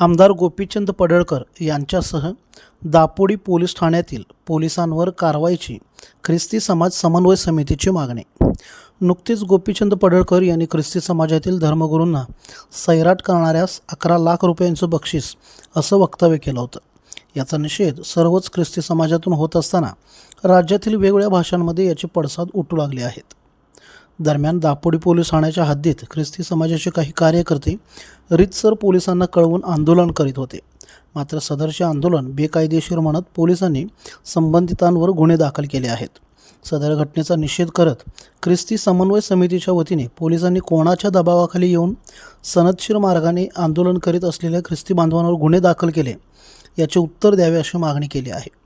आमदार गोपीचंद पडळकर यांच्यासह दापोडी पोलीस ठाण्यातील पोलिसांवर कारवाईची ख्रिस्ती समाज समन्वय समितीची मागणी. नुकतीच गोपीचंद पडळकर यांनी ख्रिस्ती समाजातील धर्मगुरूंना सैराट करणाऱ्यास अकरा लाख रुपयांचं बक्षीस असं वक्तव्य केलं होतं. याचा निषेध सर्वच ख्रिस्ती समाजातून होत असताना राज्यातील वेगवेगळ्या भाषांमध्ये याचे पडसाद उठू लागले आहेत. दरम्यान दापोडी पोलीस ठाण्याच्या हद्दीत ख्रिस्ती समाजाचे काही कार्यकर्ते रितसर पोलिसांना कळवून आंदोलन करीत होते. मात्र सदरचे आंदोलन बेकायदेशीर म्हणत पोलिसांनी संबंधितांवर गुन्हे दाखल केले आहेत. सदर घटनेचा निषेध करत ख्रिस्ती समन्वय समितीच्या वतीने पोलिसांनी कोणाच्या दबावाखाली येऊन सनदशीर मार्गाने आंदोलन करीत असलेल्या ख्रिस्ती बांधवांवर गुन्हे दाखल केले याचे उत्तर द्यावे अशी मागणी केली आहे.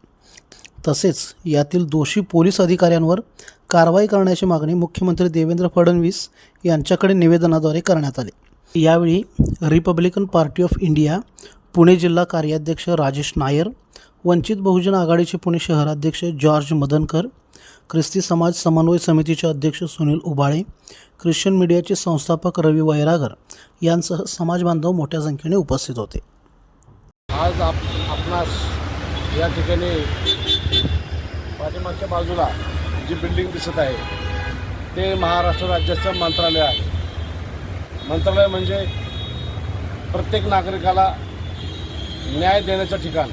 तसेच यातील दोषी पोलीस अधिकाऱ्यांवर कारवाई करण्याची मागणी मुख्यमंत्री देवेंद्र फडणवीस यांच्याकडे निवेदनाद्वारे करण्यात आली. यावेळी Republican party of India Pune जिल्हा कार्याध्यक्ष राजेश नायर वंचित बहुजन आघाडीचे पुणे शहराध्यक्ष जॉर्ज मदनकर ख्रिस्ती समाज समन्वय समितीचे अध्यक्ष सुनील उबाळे ख्रिश्चन मीडियाचे संस्थापक रवी वैरागर यांसह समाजबांधव मोठ्या संख्येने उपस्थित होते. आज आप आपणास या ठिकाणी पाठीमागच्या बाजूला जी बिल्डिंग दिसत आहे ते महाराष्ट्र राज्याचं मंत्रालय आहे. मंत्रालय म्हणजे प्रत्येक नागरिकाला न्याय देण्याचं ठिकाण.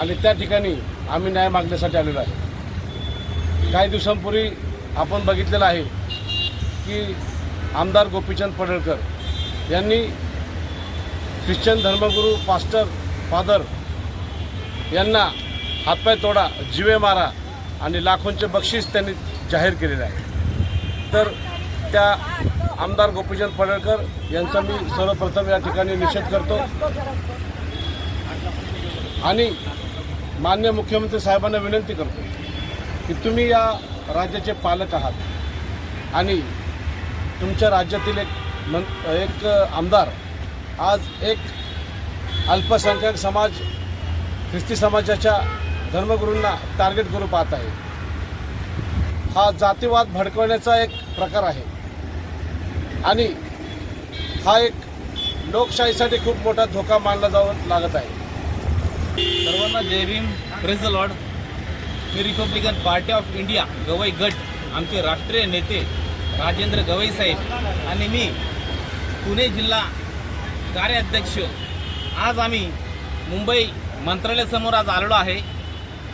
आणि त्या ठिकाणी आम्ही न्याय मागण्यासाठी आलेलो आहे. काही दिवसांपूर्वी आपण बघितलेलं आहे की आमदार गोपीचंद पडळकर यांनी ख्रिश्चन धर्मगुरू पास्टर फादर यांना हातपाय तोडा जिवे मारा आणि लाखोंचे बक्षीस त्यांनी जाहीर केलेलं आहे. तर त्या आमदार गोपीचंद पडळकर यांचा मी सर्वप्रथम या ठिकाणी निषेध करतो. आणि मान्य मुख्यमंत्री साहेबांना विनंती करतो की तुम्ही या राज्याचे पालक आहात आणि तुमच्या राज्यातील एक मन एक आमदार आज एक अल्पसंख्याक समाज ख्रिस्ती समाजाच्या धर्मगुरूंना टार्गेट करू पाहत आहे. हा जातीवाद भडकवण्याचा एक प्रकार आहे. आणि हा एक लोकशाहीसाठी खूप मोठा धोका मानला जावं लागत आहे. सर्वांना जय Bhim. Press lord me Republican party of India Gavai गट आमचे राष्ट्रीय नेते राजेंद्र गवई साहेब आणि मी पुणे जिल्हा कार्याध्यक्ष. आज आम्ही मुंबई मंत्रालयासमोर आज आलेलो आहे.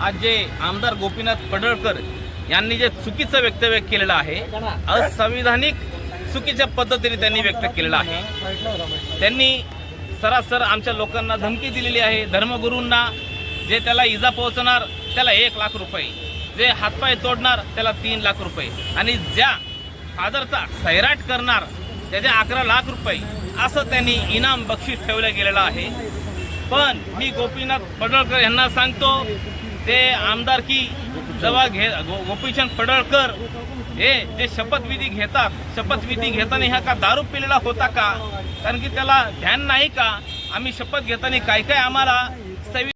आज जे आमदार गोपीनाथ पडळकर यांनी जे चुकीचं वक्तव्य केलेलं आहे असंविधानिक चुकीच्या पद्धतीने त्यांनी व्यक्त केलेलं आहे. त्यांनी सरासर आमच्या लोकांना धमकी दिलेली आहे. धर्मगुरूंना जे त्याला इजा पोहोचणार त्याला एक लाख रुपये. जे हातपाय तोडणार त्याला तीन लाख रुपये. आणि ज्या फादरचा सैराट करणार त्याचे अकरा लाख रुपये. असं त्यांनी इनाम बक्षीस ठेवलं गेलेलं आहे. पण मी गोपीनाथ पडळकर यांना सांगतो ते आमदारकी जेव्हा घे गो- गोपीचंद पडळकर हे जे शपथविधी घेतात शपथविधी घेताना ह्या का दारू पिलेला होता का? कारण की त्याला ध्यान नाही का? आम्ही शपथ घेताना काय काय आम्हाला